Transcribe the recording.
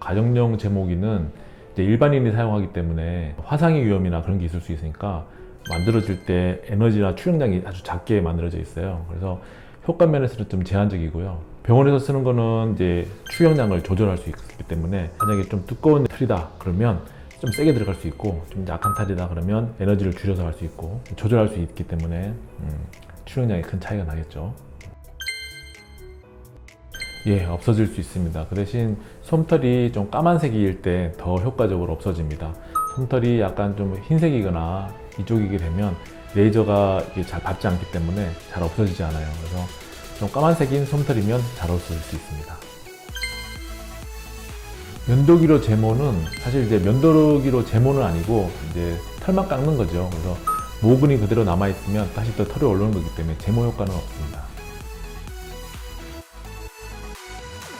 가정용 이제 일반인이 사용하기 때문에 화상의 위험이나 그런 게 있을 수 있으니까 만들어질 때 에너지나 출력량이 아주 작게 만들어져 있어요. 그래서 효과 면에서는 좀 제한적이고요. 병원에서 쓰는 거는 이제 출력량을 조절할 수 있기 때문에 만약에 좀 두꺼운 틀이다 그러면 좀 세게 들어갈 수 있고 좀 약한 탈이다 그러면 에너지를 줄여서 할 수 있고 조절할 수 있기 때문에 음, 출력량이 큰 차이가 나겠죠. 예, 없어질 수 있습니다. 그 대신 솜털이 좀 까만색일 때 더 효과적으로 없어집니다. 솜털이 약간 좀 흰색이거나 이쪽이게 되면 레이저가 잘 받지 않기 때문에 잘 없어지지 않아요. 그래서 좀 까만색인 솜털이면 잘 없어질 수 있습니다. 면도기로 제모는 사실 이제 면도기로 제모는 아니고 이제 털만 깎는 거죠. 그래서 모근이 그대로 남아 있으면 다시 또 털이 올라오는 거기 때문에 제모 효과는 없습니다.